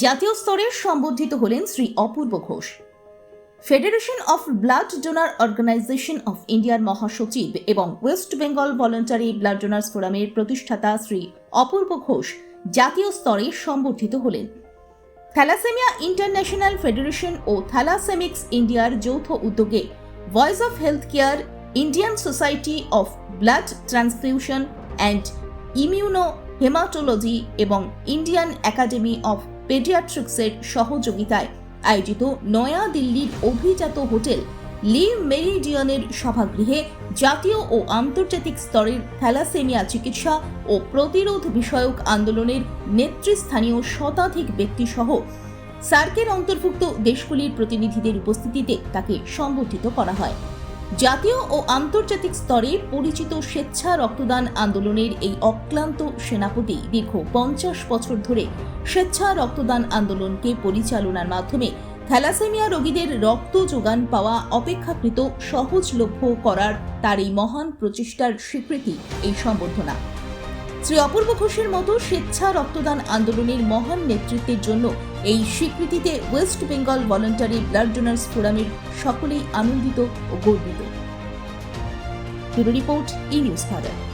জাতীয় স্তরে সম্বর্ধিত হলেন Shri Apurba Ghosh. Federation of blood donor organization of ইন্ডিয়ার মহাসচিব এবং west Bengal voluntary blood donors ফোরামের প্রতিষ্ঠাতা শ্রী অপূর্ব ঘোষ জাতীয় স্তরে সম্বর্ধিত হলেন। থ্যালাসেমিয়া ইন্টারন্যাশনাল ফেডারেশন ও থ্যালাসেমিক্স ইন্ডিয়ার যৌথ উদ্যোগে voice of health care Indian society of blood transfusion and immuno hematology এবং ইন্ডিয়ান একাডেমি অফ পেডিয়াট্রিক্সের সহযোগিতায় আয়োজিত নয়া দিল্লির অভিজাত হোটেল লি মেরিডিয়নের সভাগৃহে জাতীয় ও আন্তর্জাতিক স্তরের থ্যালাসেমিয়া চিকিৎসা ও প্রতিরোধ বিষয়ক আন্দোলনের নেতৃস্থানীয় শতাধিক ব্যক্তিসহ সার্কের অন্তর্ভুক্ত দেশগুলির প্রতিনিধিদের উপস্থিতিতে তাকে সংগঠিত করা হয়। জাতীয় ও আন্তর্জাতিক স্তরে পরিচিত স্বেচ্ছা রক্তদান আন্দোলনের এই অক্লান্ত সেনাপতি দীর্ঘ পঞ্চাশ বছর ধরে স্বেচ্ছা রক্তদান আন্দোলনকে পরিচালনার মাধ্যমে থ্যালাসেমিয়া রোগীদের রক্ত যোগান পাওয়া অপেক্ষাকৃত সহজলভ্য করার তার এই মহান প্রচেষ্টার স্বীকৃতি এই সম্বর্ধনা। শ্রী অপূর্ব ঘোষের মতো স্বেচ্ছা রক্তদান আন্দোলনের মহান নেতৃত্বের জন্য এই স্বীকৃতিতে west Bengal voluntary blood donors ফোরামের সকলেই আনন্দিত ও গর্বিত। রিপোর্ট ই নিউজ ভারত